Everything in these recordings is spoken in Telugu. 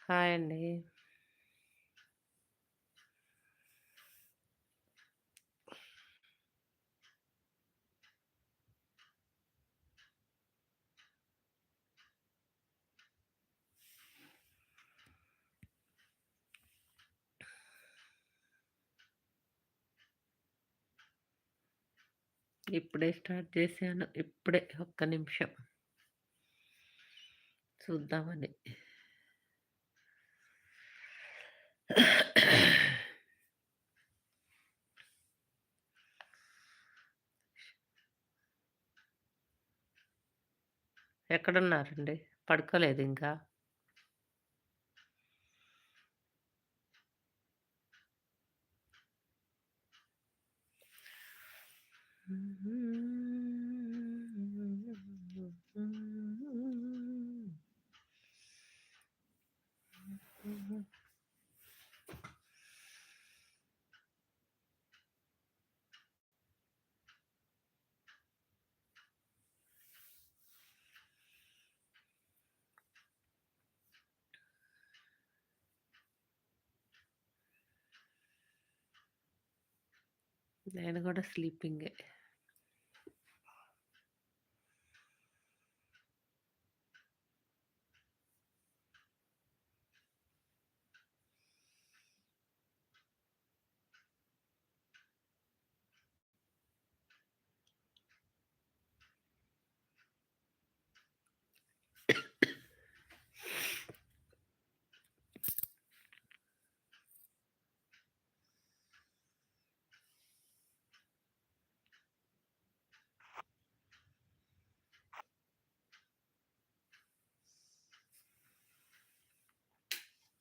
హాయ్ అండి. ఇప్పుడే స్టార్ట్ చేశాను. ఇప్పుడే ఒక్క నిమిషం. చూద్దామని. ఎక్కడున్నారండి? పడుకోలేదు ఇంకా నేను గూడా స్లీపింగే.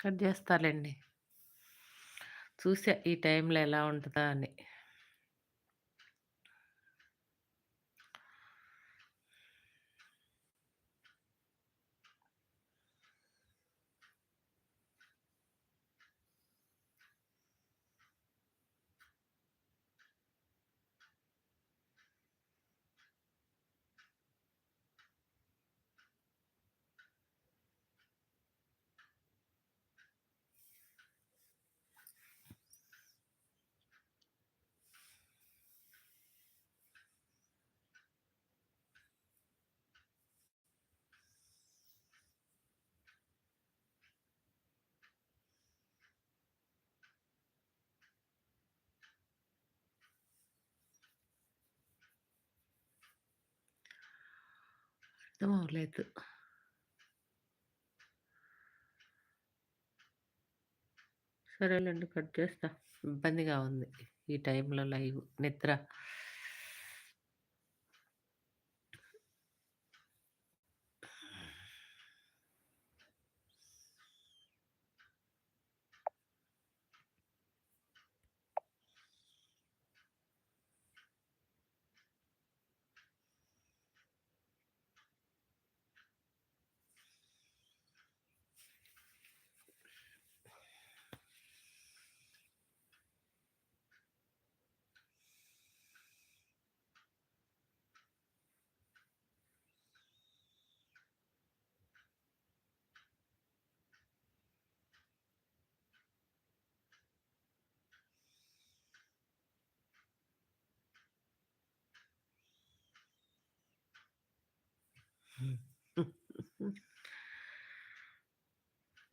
కట్ చేస్తాలేండి. చూసా ఈ టైంలో ఎలా ఉంటుందా అని. అర్థం అవ్వలేదు. సరేలేండి. కట్ చేస్తా. ఇబ్బందిగా ఉంది. ఈ టైంలో లైవ్ నిద్ర.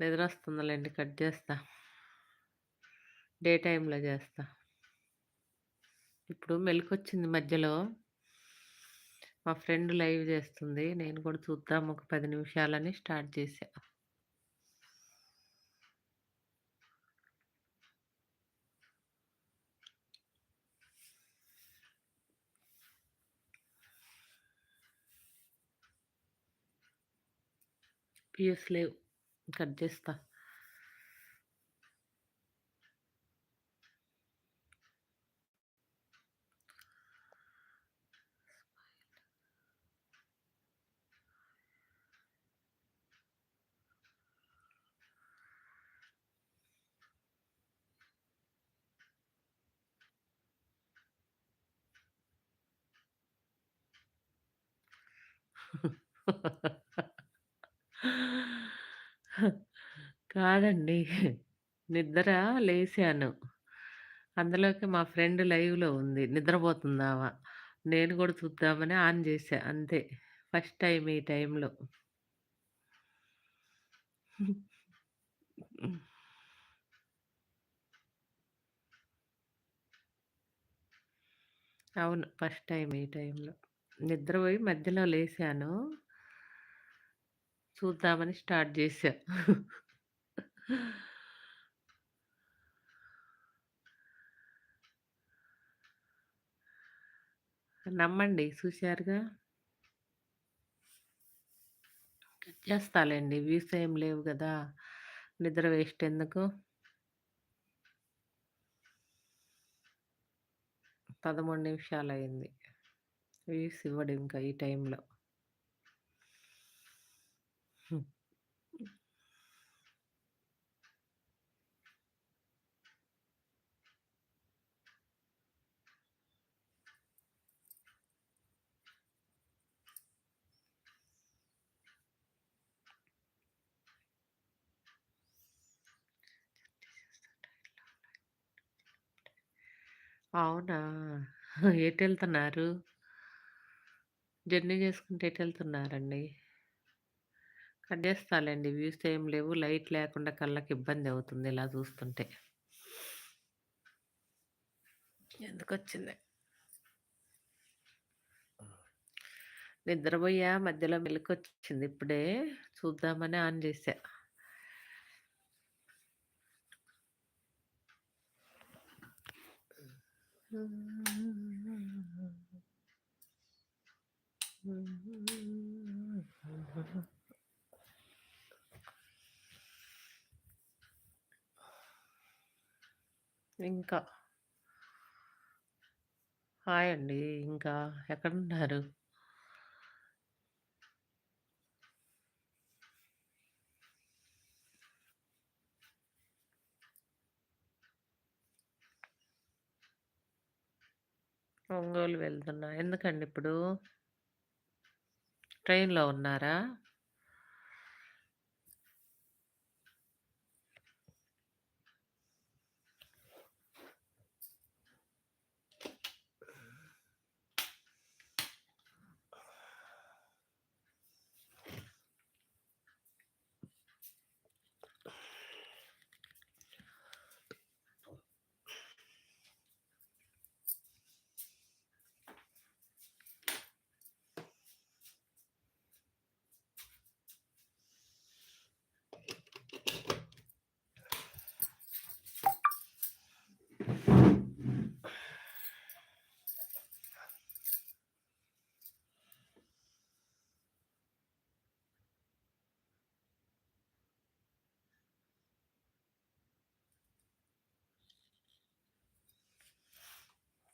నిద్రొస్తుందిలేండి. కట్ చేస్తా. డే టైంలో చేస్తా. ఇప్పుడు మెలుకొచ్చింది మధ్యలో. మా ఫ్రెండ్ లైవ్ చేస్తుంది. నేను కూడా చూద్దాం ఒక పది నిమిషాలని స్టార్ట్ చేసా వ్యూస్ లేవు. కట్ చేస్తా. కాదండి. నిద్ర లేసాను. అందులోకి మా ఫ్రెండ్ లైవ్‌లో ఉంది. నిద్రపోతుందామ. నేను కూడా చూద్దామని ఆన్ చేశా అంతే. ఫస్ట్ టైమ్ ఈ టైంలో. అవును. ఫస్ట్ టైమ్ ఈ టైంలో. నిద్రపోయి మధ్యలో లేసాను. చూద్దామని స్టార్ట్ చేశాను నమ్మండి. చూశారుగా కట్ చేస్తాలేండి. వ్యూస్ ఏం లేవు కదా నిద్ర వేస్ట్ ఎందుకు? పదమూడు నిమిషాలు అయింది వ్యూస్ ఇవ్వడు ఇంకా ఈ టైంలో. అవునా! ఎటెళ్తున్నారు? జర్నీ చేసుకుంటూ ఎటెళ్తున్నారండి? కట్ చేస్తాలేండి. వ్యూస్ ఏం లేవు. లైట్ లేకుండా కళ్ళకి ఇబ్బంది అవుతుంది ఇలా చూస్తుంటే. ఎందుకొచ్చింది? నిద్రపోయా మధ్యలో మెలుకొచ్చింది ఇప్పుడే. చూద్దామని ఆన్ చేశా. ఇంకా హాయ్ అండి ఇంకా ఎక్కడున్నారు ఒంగోలు వెళ్తున్నా. ఎందుకండి ఇప్పుడు? ట్రైన్‌లో ఉన్నారా?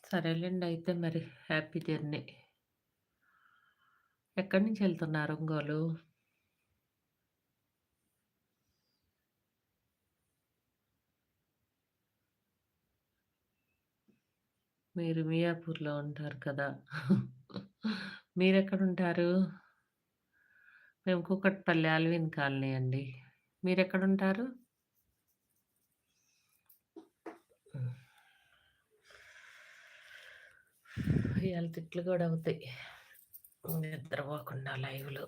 సరేలేండి అయితే మరి. Happy journey. ఎక్కడి నుంచి వెళ్తున్నారు ఒంగోలు? మీరు మియాపూర్‌లో ఉంటారు కదా! మీరెక్కడుంటారు? మేము కూకట్పల్లి అల్విన్ కాలనీ అండి. మీరెక్కడుంటారు? ఇవాళ తిట్లు కూడా అవుతాయి. నిద్రపోకుండా లైవ్‌లో.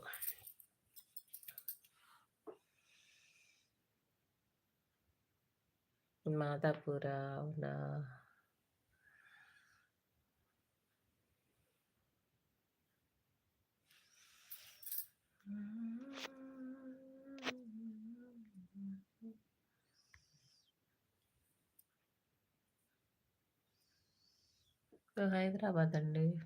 మాదాపూరా? అవునా? హైదరాబాద్ అండి.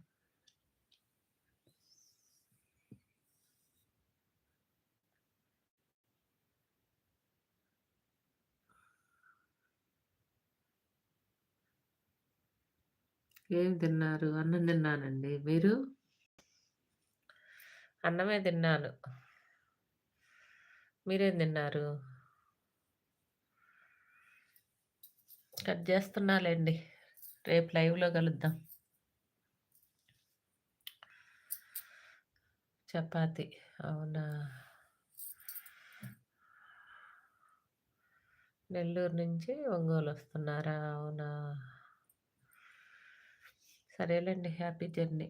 ఏం తిన్నారు? అన్నం తిన్నానండి. మీరు? అన్నమే తిన్నాను. మీరేం తిన్నారు? కట్ జేస్తున్నాలెండి. రేపు లైవ్‌లో కలుద్దాం. చపాతి అవునా? నెల్లూరు నుంచి ఒంగోలు వస్తున్నారా అవునా? సరేలేండి హ్యాపీ జర్నీ.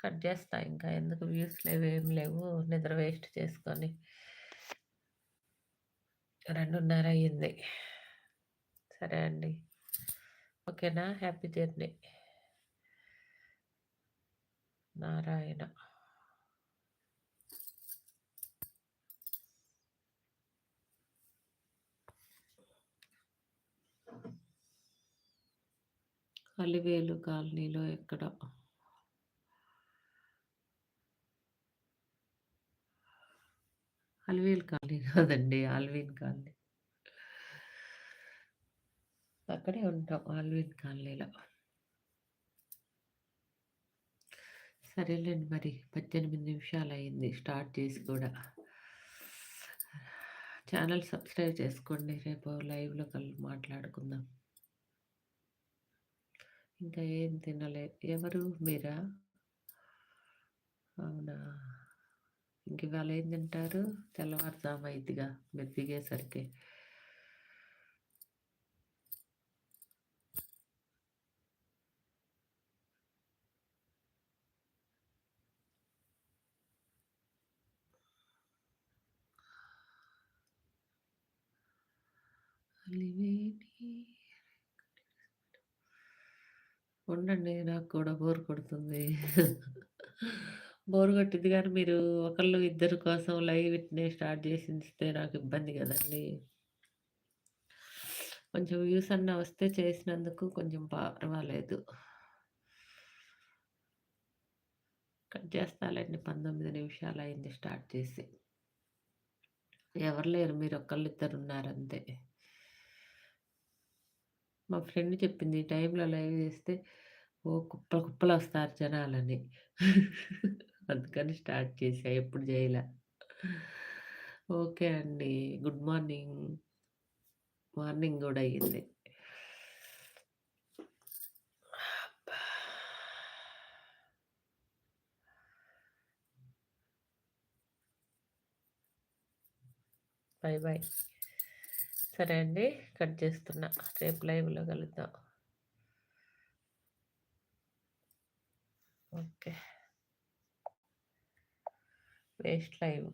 కట్ చేస్తా ఇంకా ఎందుకు వ్యూస్ లేవు, ఏం లేవు. నిద్ర వేస్ట్ చేసుకొని. రెండున్నర అయ్యింది సరే అండి. ఓకేనా? Happy journey. నారాయణ. అలివేలు కాలనీలో ఎక్కడ? అలివేలు కాలనీ కాదండి. Alvin colony. అక్కడే ఉంటాం. ఆల్విన్ కాలనీలో. సరేలేండి మరి. పద్దెనిమిది నిమిషాలు అయింది స్టార్ట్ చేసి కూడా. ఛానల్ సబ్స్క్రైబ్ చేసుకోండి. రేపు లైవ్‌లో కల్ మాట్లాడుకుందాం. ఇంకా ఏం తినలే. ఎవరు? మీరా? అవునా? ఇంక ఇవాళ ఏం తింటారు? తెల్లవారుజాము అయిద్దిగా మీరు దిగేసరికి. ఉండండి. నాకు కూడా బోర్ కొడుతుంది. బోర్ కొట్టిద్ది కానీ మీరు ఒకళ్ళు, ఇద్దరు కోసం లైవ్ ఇట్నే స్టార్ట్ జేసిస్తే నాకు ఇబ్బంది కదండి కొంచెం వ్యూస్ అన్నా వస్తే చేసినందుకు కొంచెం పర్వాలేదు. కట్ చేస్తలేండి పంతొమ్మిది నిమిషాలు అయింది స్టార్ట్ చేసి. ఎవరు లేరు. మీరు ఒక్కళ్ళిద్దరు ఉన్నారంతే మా ఫ్రెండ్ చెప్పింది ఈ టైంలో లైవ్ చేస్తే ఓ కుప్పలు కుప్పలొస్తారు జనాలని. అందుకని స్టార్ట్ చేశా. ఎప్పుడు జేయలా. ఓకే అండి. Good morning. మార్నింగ్ గూడా అయింది. అబ్బా! Bye bye. సరే అండి. కట్ చేస్తున్నా. రేపు లైవ్‌లో కలుద్దాం. ఓకే. Waste live.